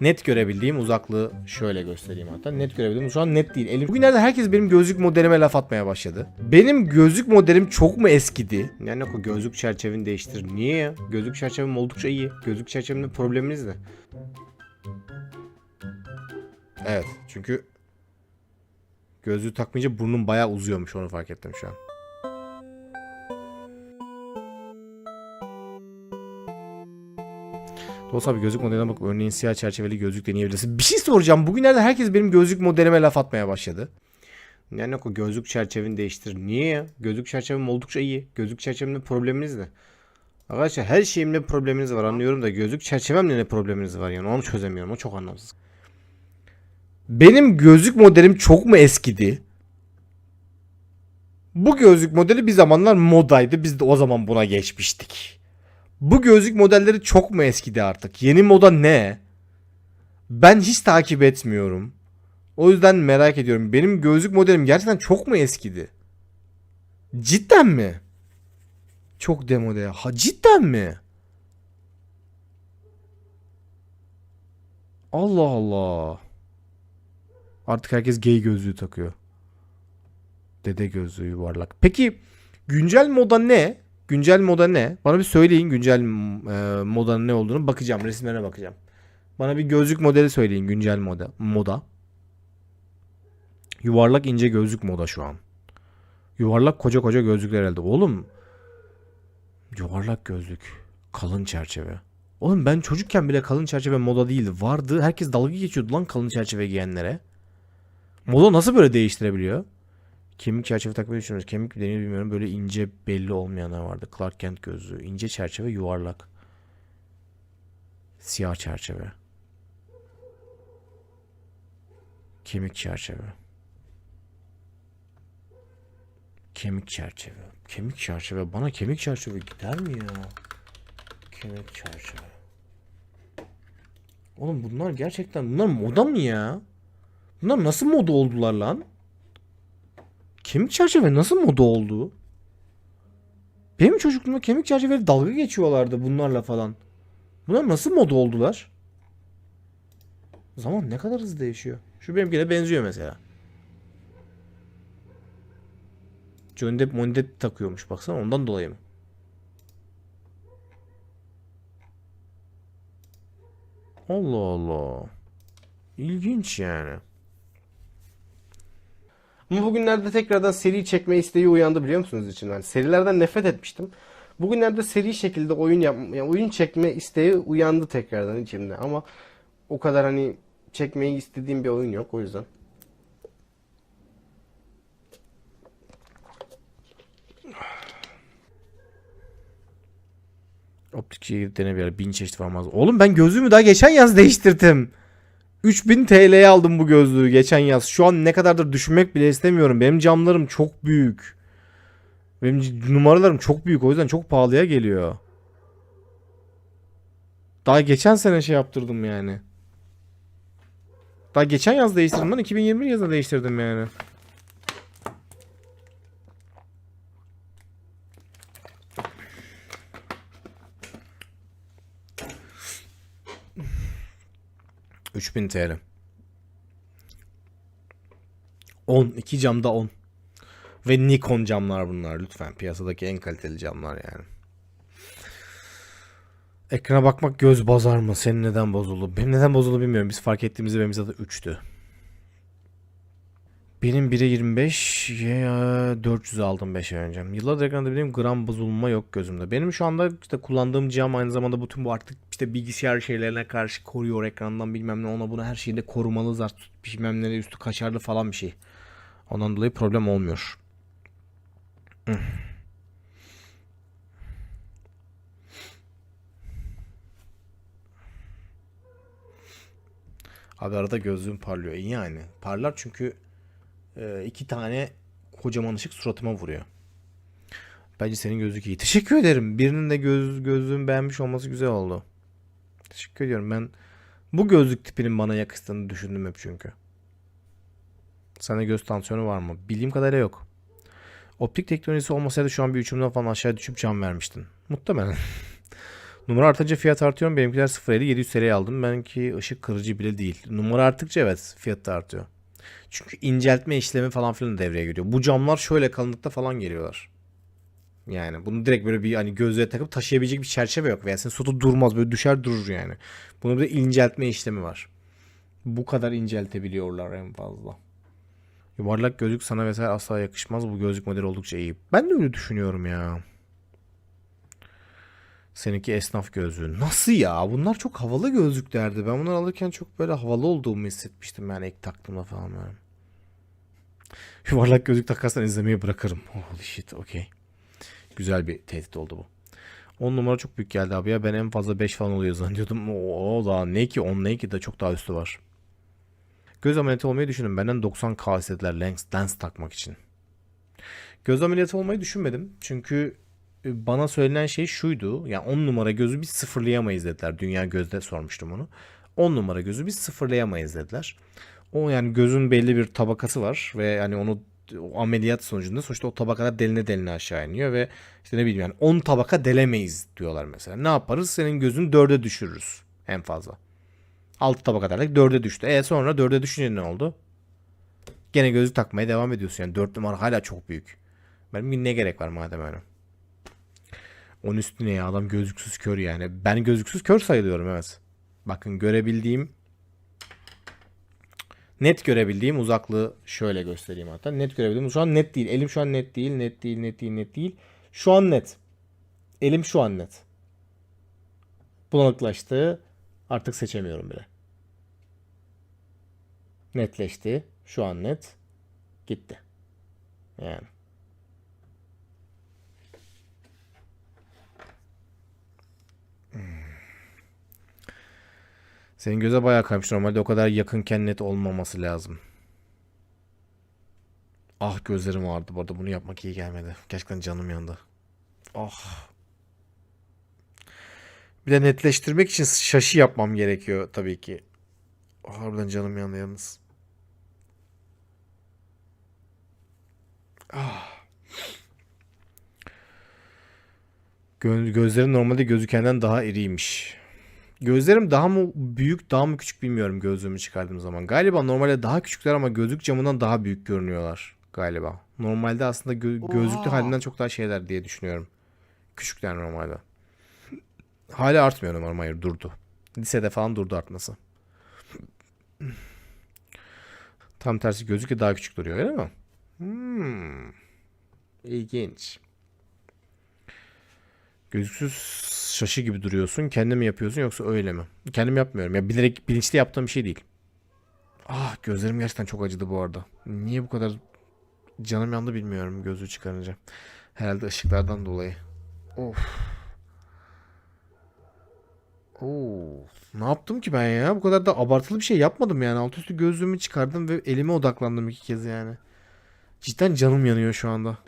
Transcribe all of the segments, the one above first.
Net görebildiğim uzaklığı şöyle göstereyim hatta. Net görebildiğim şu an net değil. Elim... Bugünlerde herkes benim gözlük modelime laf atmaya başladı. Benim gözlük modelim çok mu eskidi? Yani o gözlük çerçeveni değiştir. Niye ya? Gözlük çerçevem oldukça iyi. Gözlük çerçevemde probleminiz ne? Evet çünkü gözlüğü takmayınca burnum bayağı uzuyormuş onu fark ettim şu an. Dolayısıyla bir gözlük modeline bak örneğin siyah çerçeveli gözlük deneyebilirsin. Bir şey soracağım. Bugünlerde herkes benim gözlük modelime laf atmaya başladı. Yani o gözlük çerçeveni değiştir. Niye ya? Gözlük çerçevem oldukça iyi. Gözlük çerçevemde probleminiz ne? Arkadaşlar her şeyimde probleminiz var anlıyorum da gözlük çerçevemle ne probleminiz var yani onu çözemiyorum. O çok anlamsız. Benim gözlük modelim çok mu eskidi? Bu gözlük modeli bir zamanlar modaydı. Biz de o zaman buna geçmiştik. Bu gözlük modelleri çok mu eskidi artık? Yeni moda ne? Ben hiç takip etmiyorum. O yüzden merak ediyorum. Benim gözlük modelim gerçekten çok mu eskidi? Cidden mi? Çok demode ya. Ha cidden mi? Allah Allah. Artık herkes gay gözlüğü takıyor. Dede gözlüğü yuvarlak. Peki güncel moda ne? Güncel moda ne? Bana bir söyleyin güncel e, modanın ne olduğunu bakacağım. Resimlerine bakacağım. Bana bir gözlük modeli söyleyin güncel moda. Moda. Yuvarlak ince gözlük moda şu an. Yuvarlak koca koca gözlükler elde. Oğlum yuvarlak gözlük. Kalın çerçeve. Oğlum ben çocukken bile kalın çerçeve moda değildi. Vardı. Herkes dalga geçiyordu lan kalın çerçeve giyenlere. Moda nasıl böyle değiştirebiliyor? Kemik çerçeve takmayı düşünüyoruz. Kemik deniyor bilmiyorum. Böyle ince belli olmayanlar vardı. Clark Kent gözlüğü. İnce çerçeve yuvarlak. Siyah çerçeve. Kemik çerçeve. Kemik çerçeve. Kemik çerçeve. Bana kemik çerçeve gider mi ya? Kemik çerçeve. Oğlum bunlar gerçekten bunlar moda mı ya? Bunlar nasıl moda oldular lan? Kemik çerçeve nasıl moda oldu? Benim çocukluğumda kemik çerçeveli dalga geçiyorlardı bunlarla falan. Bunlar nasıl moda oldular? Zaman ne kadar hızlı değişiyor. Şu benimkine benziyor mesela. Johnny Depp Johnny Depp takıyormuş baksana ondan dolayı mı? Allah Allah. İlginç yani. Ama bugünlerde tekrardan seri çekme isteği uyandı biliyor musunuz içimden? Serilerden nefret etmiştim. Bugünlerde seri şekilde oyun yap, yani oyun çekme isteği uyandı tekrardan içimde. Ama o kadar hani çekmeyi istediğim bir oyun yok o yüzden. Optikçiye gidip dene bir. Bin çeşit var mağaza. Oğlum ben gözlüğümü daha geçen yaz değiştirdim. 3000 TL'ye aldım bu gözlüğü geçen yaz. Şu an ne kadardır düşünmek bile istemiyorum. Benim camlarım çok büyük. Benim numaralarım çok büyük. O yüzden çok pahalıya geliyor. Daha geçen sene şey yaptırdım yani. Daha geçen yaz değiştirdim lan. 2021 yazında değiştirdim yani. ...3000 TL. 10. 2 camda 10. Ve Nikon camlar bunlar lütfen. Piyasadaki en kaliteli camlar yani. Ekrana bakmak göz bozar mı? Senin neden bozuldu? Benim neden bozuldu bilmiyorum. Biz fark ettiğimizde benim zaten 3'tü. Benim 1'e 25 ya 400 aldım 5 ay önce. Yıllardır ekranda bildiğim gram bozulma yok gözümde. Benim şu anda işte kullandığım cam aynı zamanda bütün bu artık işte bilgisayar şeylerine karşı koruyor ekrandan bilmem ne ona buna her şeyde korumalı zar bilmem ne üstü kaşarlı falan bir şey. Ondan dolayı problem olmuyor. Abi arada gözlüğüm parlıyor. İyi yani. Parlar çünkü iki tane kocaman ışık suratıma vuruyor. Bence senin gözlük iyi. Teşekkür ederim. Birinin de göz, gözlüğün beğenmiş olması güzel oldu. Teşekkür ediyorum. Ben bu gözlük tipinin bana yakıştığını düşündüm hep çünkü. Sana göz tansiyonu var mı? Bildiğim kadarıyla yok. Optik teknolojisi olmasaydı şu an bir üçümden falan aşağı düşüp can vermiştin. Muhtemelen. Numara artınca fiyat artıyor? Benimkiler 0.50 700 TL'ye aldım. Benimki ışık kırıcı bile değil. Numara arttıkça evet fiyat da artıyor. Çünkü inceltme işlemi falan filan devreye giriyor. Bu camlar şöyle kalınlıkta falan geliyorlar. Yani bunu direkt böyle bir hani gözlüğe takıp taşıyabilecek bir çerçeve yok. Veya senin sotu durmaz böyle düşer durur yani. Bunun bir de inceltme işlemi var. Bu kadar inceltebiliyorlar en fazla. Yuvarlak gözlük sana vesaire asla yakışmaz. Bu gözlük modeli oldukça iyi. Ben de öyle düşünüyorum ya. Seninki esnaf gözlüğü. Nasıl ya? Bunlar çok havalı gözlüklerdi. Ben bunları alırken çok böyle havalı olduğumu hissetmiştim yani ilk taktığımda falan böyle. Yuvarlak gözlük takarsan izlemeyi bırakırım. Holy shit okey. Güzel bir tehdit oldu bu. 10 numara çok büyük geldi abi ya. Ben en fazla 5 falan oluyor zannediyordum. O daha ne ki 10 ne ki de çok daha üstü var. Göz ameliyatı olmayı düşündüm. Benden 90k istediler lens, lens takmak için. Göz ameliyatı olmayı düşünmedim. Çünkü bana söylenen şey şuydu. Yani 10 numara gözü biz sıfırlayamayız dediler. Dünya gözde sormuştum onu. 10 numara gözü biz sıfırlayamayız dediler. O yani gözün belli bir tabakası var ve yani onu o ameliyat sonucunda sonuçta o tabakalar deline deline aşağı iniyor ve işte ne bileyim yani 10 tabaka delemeyiz diyorlar mesela. Ne yaparız? Senin gözün 4'e düşürürüz en fazla. 6 tabaka derdik 4'e düştü. E sonra 4'e düşünce ne oldu? Gene gözlük takmaya devam ediyorsun yani 4 numara hala çok büyük. Benim ne gerek var madem öyle. Onun üstüne ya adam gözlüksüz kör yani. Ben gözlüksüz kör sayılıyorum evet. Bakın görebildiğim net görebildiğim uzaklığı şöyle göstereyim hatta. Net görebildiğim şu an net değil. Elim şu an net değil. Net değil. Net değil. Net değil. Şu an net. Elim şu an net. Bulanıklaştı. Artık seçemiyorum bile. Netleşti. Şu an net. Gitti. Yani. Senin göze bayağı kaymış. Normalde o kadar yakınken net olmaması lazım. Ah gözlerim vardı bu arada. Bunu yapmak iyi gelmedi. Gerçekten canım yandı. Ah. Bir de netleştirmek için şaşı yapmam gerekiyor tabii ki. Harbiden canım yandı yalnız. Ah. Gö gözlerim normalde gözükenden daha iriymiş. Gözlerim daha mı büyük daha mı küçük bilmiyorum gözlüğümü çıkardığım zaman. Galiba normalde daha küçükler ama gözlük camından daha büyük görünüyorlar galiba. Normalde aslında gö- gözlüklü halinden çok daha şeyler diye düşünüyorum. Küçükler normalde. Hala artmıyor normal hayır durdu. Lisede falan durdu artması. Tam tersi gözlükle daha küçük duruyor öyle mi? Hmm. İlginç. Gözlüksüz şaşı gibi duruyorsun. Kendi mi yapıyorsun yoksa öyle mi? Kendim yapmıyorum. Ya bilerek bilinçli yaptığım bir şey değil. Ah gözlerim gerçekten çok acıdı bu arada. Niye bu kadar canım yandı bilmiyorum gözü çıkarınca. Herhalde ışıklardan dolayı. Of. Oo, ne yaptım ki ben ya? Bu kadar da abartılı bir şey yapmadım yani. Alt üstü gözlüğümü çıkardım ve elime odaklandım iki kez yani. Cidden canım yanıyor şu anda.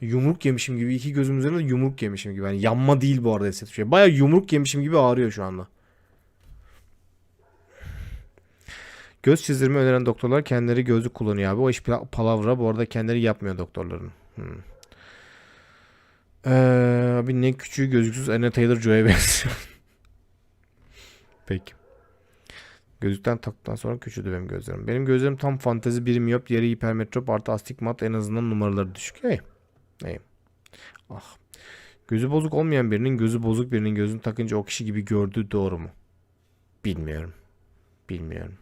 Yumruk yemişim gibi iki gözüm üzerinde yumruk yemişim gibi. Yani yanma değil bu arada hissettiğim şey. Baya yumruk yemişim gibi ağrıyor şu anda. Göz çizdirme öneren doktorlar kendileri gözlük kullanıyor abi. O iş pala- palavra. Bu arada kendileri yapmıyor doktorların. Hmm. Ee, abi ne küçüğü gözlüksüz Anna Taylor-Joy'a benziyor. Peki. Gözlükten taktıktan sonra küçüldü benim gözlerim. Benim gözlerim tam fantezi biri miyop, diğeri hipermetrop artı astigmat en azından numaraları düşük. Hey. Hey. Ah. Gözü bozuk olmayan birinin gözü bozuk birinin gözünü takınca o kişi gibi gördüğü doğru mu? Bilmiyorum. Bilmiyorum.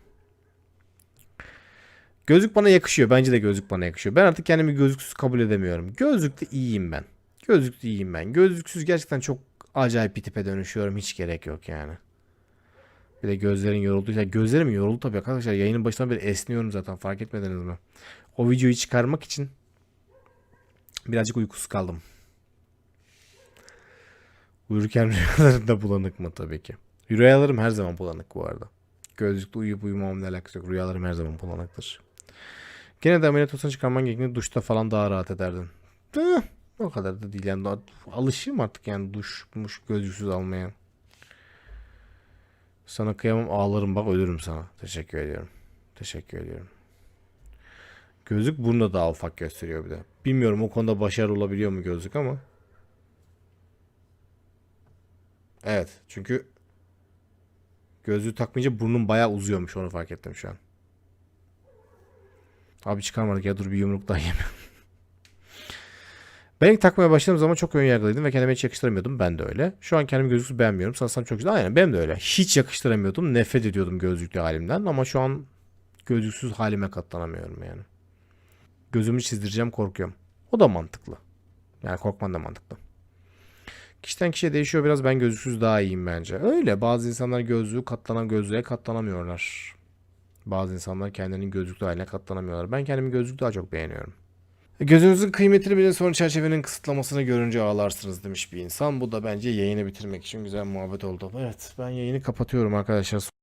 Gözlük bana yakışıyor. Bence de gözlük bana yakışıyor. Ben artık kendimi gözlüksüz kabul edemiyorum. Gözlükte iyiyim ben. Gözlükte iyiyim ben. Gözlüksüz gerçekten çok acayip bir tipe dönüşüyorum. Hiç gerek yok yani. Bir de gözlerin yorulduysa. Gözlerim yoruldu tabii arkadaşlar. Yayının başından beri esniyorum zaten. Fark etmediniz mi? O videoyu çıkarmak için birazcık uykusuz kaldım. Uyurken rüyalarında bulanık mı tabii ki. Rüyalarım her zaman bulanık bu arada. Gözlükle uyuyup uyumamamla alakası yok. Rüyalarım her zaman bulanıktır. Gene de ameliyat olsan çıkarman gerektiğinde duşta falan daha rahat ederdin. Eh, o kadar da değil yani. Alışayım artık yani duşmuş gözlüksüz almaya. Sana kıyamam ağlarım bak ölürüm sana. Teşekkür ediyorum. Teşekkür ediyorum. Gözlük bunu da daha ufak gösteriyor bir de. Bilmiyorum o konuda başarılı olabiliyor mu gözlük ama. Evet çünkü gözlüğü takmayınca burnum bayağı uzuyormuş onu fark ettim şu an. Abi çıkarmadık ya dur bir yumruk daha yiyeyim. Ben takmaya başladığım zaman çok ön yargılıydım ve kendime hiç yakıştıramıyordum. Ben de öyle. Şu an kendimi gözlüksüz beğenmiyorum. Sanırsam çok güzel. Aynen benim de öyle. Hiç yakıştıramıyordum. Nefret ediyordum gözlüklü halimden. Ama şu an gözlüksüz halime katlanamıyorum yani. Gözümü çizdireceğim korkuyorum. O da mantıklı. Yani korkman da mantıklı. Kişiden kişiye değişiyor biraz. Ben gözlüksüz daha iyiyim bence. Öyle. Bazı insanlar gözlüğü katlanan gözlüğe katlanamıyorlar. Bazı insanlar kendinin gözlüklü haline katlanamıyorlar. Ben kendimi gözlük daha çok beğeniyorum. Gözünüzün kıymetini bile sonra çerçevenin kısıtlamasını görünce ağlarsınız demiş bir insan. Bu da bence yayını bitirmek için güzel muhabbet oldu. Evet ben yayını kapatıyorum arkadaşlar.